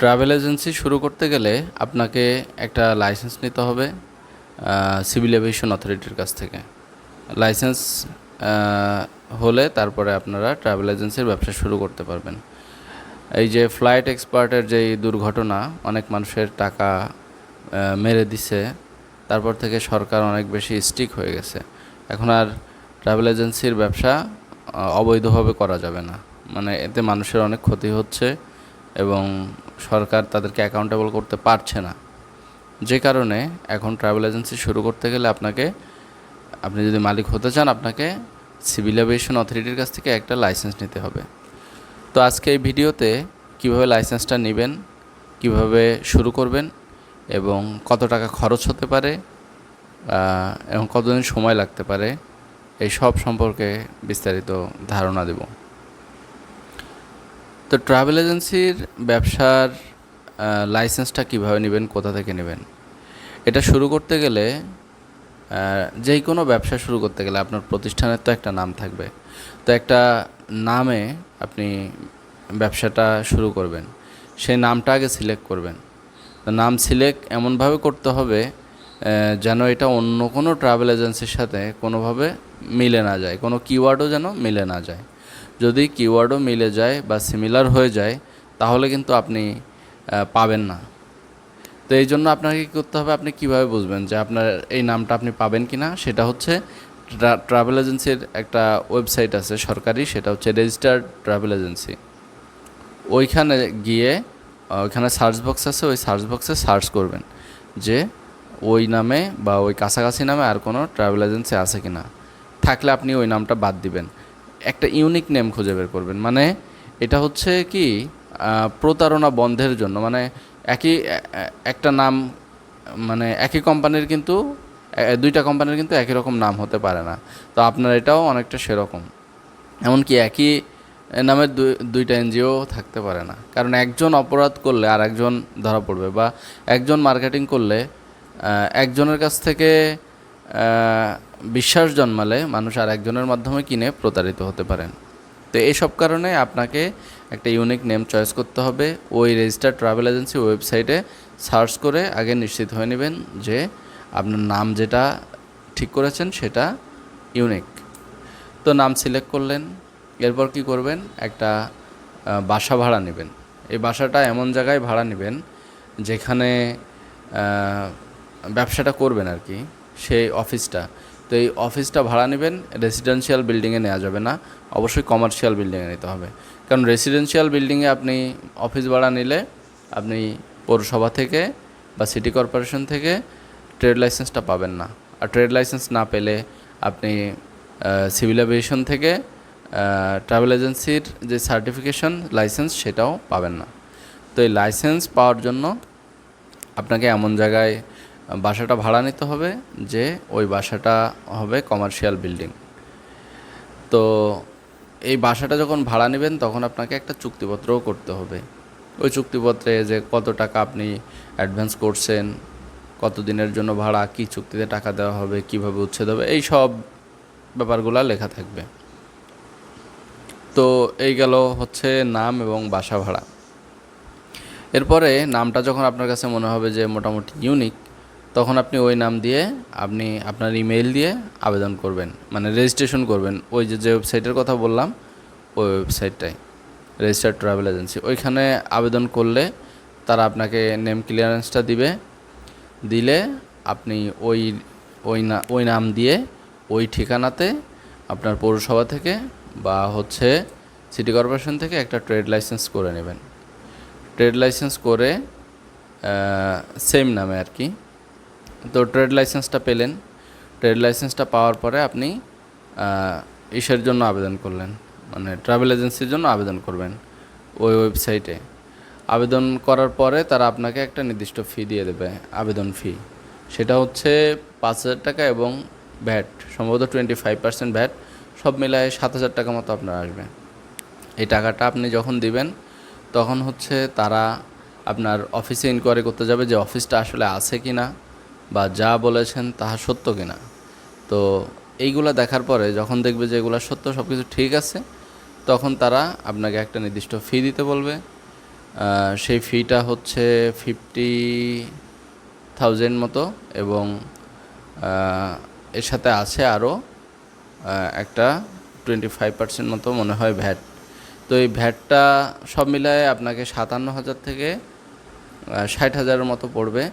Travel agency শুরু করতে গেলে আপনাকে একটা লাইসেন্স নিতে হবে সিভিল এভিয়েশন অথরিটির কাছ থেকে। লাইসেন্স হলে তারপরে আপনারা ট্রাভেল এজেন্সির ব্যবসা শুরু করতে পারবেন। এই যে ফ্লাইট এক্সপার্টের যেই দুর্ঘটনা, অনেক মানুষের টাকা মেরে দিছে, তারপর থেকে সরকার অনেক বেশি স্ট্রিক হয়ে গেছে। এখন আর ট্রাভেল এজেন্সির ব্যবসা অবৈধভাবে করা যাবে না। মানে এতে মানুষের অনেক ক্ষতি হচ্ছে। এবং সরকার তাদেরকে অ্যাকাউন্টেবল করতে পারছে না। যে কারণে এখন ট্রাভেল এজেন্সি শুরু করতে গেলে আপনাকে, আপনি যদি মালিক হতে চান, আপনাকে সিভিল এভিয়েশন অথরিটির কাছ থেকে একটা লাইসেন্স নিতে হবে। তো আজকে এই ভিডিওতে কীভাবে লাইসেন্সটা নেবেন, কীভাবে শুরু করবেন এবং কত টাকা খরচ হতে পারে এবং কতদিন সময় লাগতে পারে, এই সব সম্পর্কে বিস্তারিত ধারণা দেব। তো ট্রাভেল এজেন্সির ব্যবসার লাইসেন্সটা কীভাবে নেবেন, কোথা থেকে নেবেন? এটা শুরু করতে গেলে যেই কোনো ব্যবসা শুরু করতে গেলে আপনার প্রতিষ্ঠানের তো একটা নাম থাকবে। তো একটা নামে আপনি ব্যবসাটা শুরু করবেন। সেই নামটা আগে সিলেক্ট করবেন। তো নাম সিলেক্ট এমনভাবে করতে হবে যেন এটা অন্য কোনো ট্রাভেল এজেন্সির সাথে কোনোভাবে মিলে না যায়, কোনো কিওয়ার্ডও যেন মিলে না যায়। যদি কিওয়ার্ডও মিলে যায় বা সিমিলার হয়ে যায়, তাহলে কিন্তু আপনি পাবেন না। তো এই জন্য আপনাকে কী করতে হবে? আপনি কীভাবে বুঝবেন যে আপনার এই নামটা আপনি পাবেন কি না সেটা হচ্ছে ট্রাভেল এজেন্সির একটা ওয়েবসাইট আছে সরকারি, সেটা হচ্ছে রেজিস্টার্ড ট্রাভেল এজেন্সি। ওইখানে গিয়ে ওইখানে সার্চ বক্স আছে, ওই সার্চ বক্সে সার্চ করবেন যে ওই নামে বা ওই কাছাকাছি নামে আর কোনো ট্রাভেল এজেন্সি আছে কি না থাকলে আপনি ওই নামটা বাদ দিবেন। একটা ইউনিক নেম খুঁজে বের করবেন। মানে এটা হচ্ছে কি প্রতারণা বন্ধের জন্য। মানে একই একটা নাম মানে একই কোম্পানির কিন্তু দুইটা কোম্পানির কিন্তু একই রকম নাম হতে পারে না। তো আপনার এটাও অনেকটা সেরকম। এমনকি একই নামের দুই- দুইটা এনজিও থাকতে পারে না। কারণ একজন অপরাধ করলে আর একজন ধরা পড়বে বা একজন মার্কেটিং করলে একজনের কাছ থেকে বিশ্বাস জন্মালে মানুষ আর একজনের মাধ্যমে কিনে প্রতারিত হতে পারেন। তো এইসব কারণে আপনাকে একটা ইউনিক নেম চয়েস করতে হবে। ওই রেজিস্টার ট্রাভেল এজেন্সি ওয়েবসাইটে সার্চ করে আগে নিশ্চিত হয়ে নেবেন যে আপনার নাম যেটা ঠিক করেছেন সেটা ইউনিক তো নাম সিলেক্ট করলেন, এরপর কি করবেন? একটা বাসা ভাড়া নেবেন। এই বাসাটা এমন জায়গায় ভাড়া নেবেন যেখানে ব্যবসাটা করবেন আর কি। সেই অফিসটা। তো এই অফিসটা ভাড়া নেবেন রেসিডেন্সিয়াল বিল্ডিংয়ে নেওয়া যাবে না। অবশ্যই কমার্শিয়াল বিল্ডিংয়ে নিতে হবে। কারণ রেসিডেন্সিয়াল বিল্ডিংয়ে আপনি অফিস ভাড়া নিলে আপনি পৌরসভা থেকে বা সিটি কর্পোরেশন থেকে ট্রেড লাইসেন্সটা পাবেন না। আর ট্রেড লাইসেন্স না পেলে আপনি সিভিল এভিয়েশন থেকে ট্রাভেল এজেন্সির যে সার্টিফিকেশন লাইসেন্স সেটাও পাবেন না। তো এই লাইসেন্স পাওয়ার জন্য আপনাকে এমন জায়গায় বাসাটা ভাড়া নিতে হবে যে ওই বাসাটা হবে কমার্শিয়াল বিল্ডিং। তো এই বাসাটা যখন ভাড়া নেবেন তখন আপনাকে একটা চুক্তিপত্রও করতে হবে। ওই চুক্তিপত্রে যে কত টাকা আপনি অ্যাডভান্স করছেন কত দিনের জন্য ভাড়া, কী চুক্তিতে টাকা দেওয়া হবে, কীভাবে উচ্ছেদ হবে, এই সব ব্যাপারগুলো লেখা থাকবে। তো এই গেল হচ্ছে নাম এবং বাসা ভাড়া। এরপরে নামটা যখন আপনার কাছে মনে হবে যে মোটামুটি ইউনিক তখন আপনি ওই নাম দিয়ে আপনি আপনার ইমেল দিয়ে আবেদন করবেন মানে রেজিস্ট্রেশন করবেন। ওই যে যে ওয়েবসাইটের কথা বললাম, ওই ওয়েবসাইটটাই রেজিস্টার্ড ট্রাভেল এজেন্সি ওইখানে আবেদন করলে তারা আপনাকে নেম ক্লিয়ারেন্সটা দিবে, দিলে আপনি ওই ওই না, ওই নাম দিয়ে ওই ঠিকানাতে আপনার পৌরসভা থেকে বা হচ্ছে সিটি কর্পোরেশন থেকে একটা ট্রেড লাইসেন্স করে নেবেন। ট্রেড লাইসেন্স করে সেম নামে আর কি। তো ট্রেড লাইসেন্সটা পেলেন। ট্রেড লাইসেন্সটা পাওয়ার পরে আপনি ইসের জন্য আবেদন করলেন। মানে ট্রাভেল এজেন্সির জন্য আবেদন করবেন ওই ওয়েবসাইটে। আবেদন করার পরে তারা আপনাকে একটা নির্দিষ্ট ফি দিয়ে দেবে, আবেদন ফি। সেটা হচ্ছে পাঁচ হাজার টাকা এবং ভ্যাট, সম্ভবত টোয়েন্টি ফাইভ পার্সেন্ট ভ্যাট, সব মিলায় সাত হাজার টাকা মতো আপনার আসবে। এই টাকাটা আপনি যখন দিবেন, তখন হচ্ছে তারা আপনার অফিসে ইনকোয়ারি করতে যাবে যে অফিসটা আসলে আছে কি না বা যা বলেছেন তাহা সত্য কিনা। তো এইগুলা দেখার পরে যখন দেখবে যে এগুলো সত্য সব কিছু ঠিক আছে, তখন তারা আপনাকে একটা নির্দিষ্ট ফি দিতে বলবে। সেই ফিটা হচ্ছে ফিফটি থাউজেন্ড মতো এবং এর সাথে আছে আরও একটা টোয়েন্টি ফাইভ পার্সেন্ট মতো মনে হয় ভ্যাট তো এই ভ্যাটটা সব মিলায়ে আপনাকে সাতান্ন হাজার থেকে ষাট হাজারের মতো পড়বে।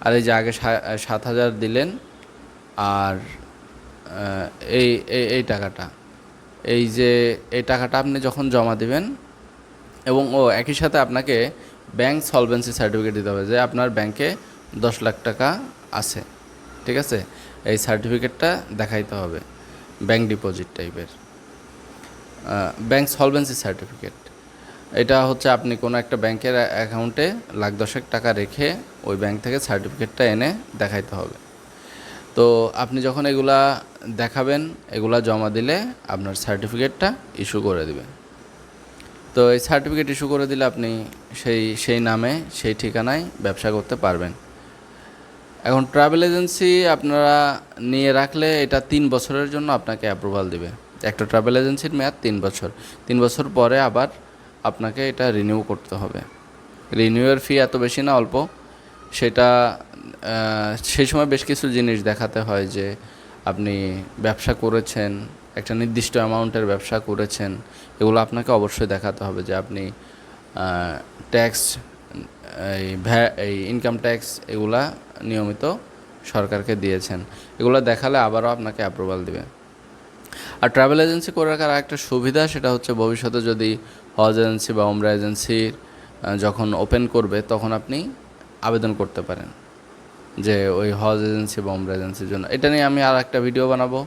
আর এই যে আগে সাত হাজার দিলেন, আর এই- এই টাকাটা। এই যে, এই টাকাটা আপনি যখন জমা দিবেন, এবং, ও, একই সাথে আপনাকে ব্যাংক সলভেন্সি সার্টিফিকেট দিতে হবে যে আপনার ব্যাংকে দশ লাখ টাকা আছে, ঠিক আছে? এই সার্টিফিকেটটা দেখাইতে হবে, ব্যাংক ডিপোজিট টাইপের ব্যাংক সলভেন্সি সার্টিফিকেট। এটা হচ্ছে আপনি কোনো একটা ব্যাংকের অ্যাকাউন্টে লাখ দশেক টাকা রেখে ওই ব্যাংক থেকে সার্টিফিকেটটা এনে দেখাইতে হবে। তো আপনি যখন এগুলা দেখাবেন, এগুলা জমা দিলে আপনার সার্টিফিকেটটা ইস্যু করে দিবে। তো এই সার্টিফিকেট ইস্যু করে দিলে আপনি সেই সেই নামে, সেই ঠিকানায় ব্যবসা করতে পারবেন। এখন ট্রাভেল এজেন্সি আপনারা নিয়ে রাখলে এটা তিন বছরের জন্য আপনাকে অ্যাপ্রুভাল দিবে। একটা ট্রাভেল এজেন্সির মেয়াদ তিন বছর। তিন বছর পরে আবার আপনাকে এটা রিনিউ করতে হবে। রিনিউয়ের ফি এত বেশি না, অল্প। সেটা সেই সময় বেশ কিছু জিনিস দেখাতে হয় যে আপনি ব্যবসা করেছেন, একটা নির্দিষ্ট অ্যামাউন্টের ব্যবসা করেছেন, এগুলো আপনাকে অবশ্যই দেখাতে হবে যে আপনি ট্যাক্স এই ভ্যা, এই ইনকাম ট্যাক্স এগুলা নিয়মিত সরকারকে দিয়েছেন। এগুলো দেখালে আবারও আপনাকে অ্যাপ্রুভাল দিবে। আর ট্রাভেল এজেন্সি করে রাখার একটা সুবিধা সেটা হচ্ছে ভবিষ্যতে যদি হজ এজেন্সি বা ওমরা এজেন্সি যখন ওপেন করবে, তখন আপনি আবেদন করতে পারেন যে ওই হজ এজেন্সি বা ওমরা এজেন্সির জন্য। এটা নিয়ে আমি আর একটা ভিডিও বানাবো।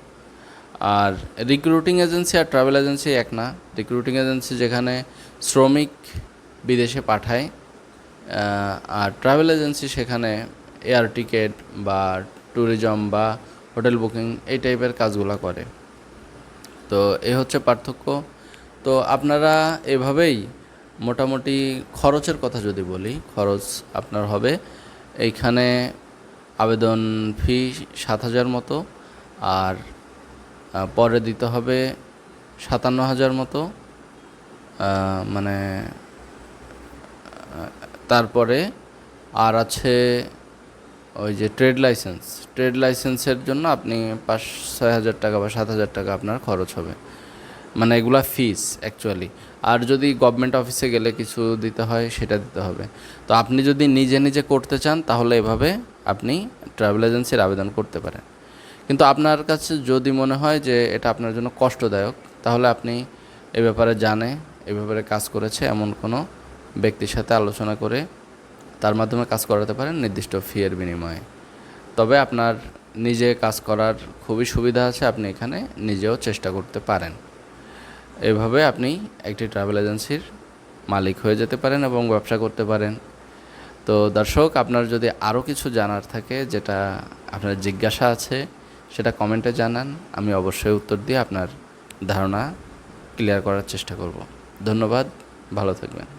আর রিক্রুটিং এজেন্সি আর ট্রাভেল এজেন্সি এক না। রিক্রুটিং এজেন্সি যেখানে শ্রমিক বিদেশে পাঠায় আর ট্রাভেল এজেন্সি সেখানে এয়ার টিকিট বা ট্যুরিজম বা হোটেল বুকিং এই টাইপের কাজগুলো করে। তো এই হচ্ছে পার্থক্য। তো আপনারা এভাবেই মোটামুটি খরচের কথা যদি বলি, খরচ আপনার হবে এইখানে আবেদন ফি সাত হাজার মতো, আর পরে দিতে হবে সাতান্ন হাজার মতো মানে তারপরে আর আছে ওই যে ট্রেড লাইসেন্স। ট্রেড লাইসেন্সের জন্য আপনি পাঁচ, ছয় হাজার টাকা বা সাত হাজার টাকা আপনার খরচ হবে। মানে এগুলা ফিস অ্যাকচুয়ালি আর যদি গভর্নমেন্ট অফিসে গেলে কিছু দিতে হয়, সেটা দিতে হবে। তো আপনি যদি নিজে নিজে করতে চান, তাহলে এভাবে আপনি ট্রাভেল এজেন্সির আবেদন করতে পারেন। কিন্তু আপনার কাছে যদি মনে হয় যে এটা আপনার জন্য কষ্টদায়ক, তাহলে আপনি এ ব্যাপারে জানে, এ ব্যাপারে কাজ করেছে এমন কোনো ব্যক্তির সাথে আলোচনা করে তার মাধ্যমে কাজ করাতে পারেন নির্দিষ্ট ফিয়ের বিনিময়ে। তবে আপনার নিজে কাজ করার খুবই সুবিধা আছে, আপনি এখানে নিজেও চেষ্টা করতে পারেন। এভাবে আপনি একটি ট্রাভেল এজেন্সির মালিক হয়ে যেতে পারেন এবং ব্যবসা করতে পারেন। তো দর্শক, আপনার যদি আরও কিছু জানার থাকে যেটা আপনার জিজ্ঞাসা আছে, সেটা কমেন্টে জানান। আমি অবশ্যই উত্তর দিয়ে আপনার ধারণা ক্লিয়ার করার চেষ্টা করব। ধন্যবাদ, ভালো থাকবেন।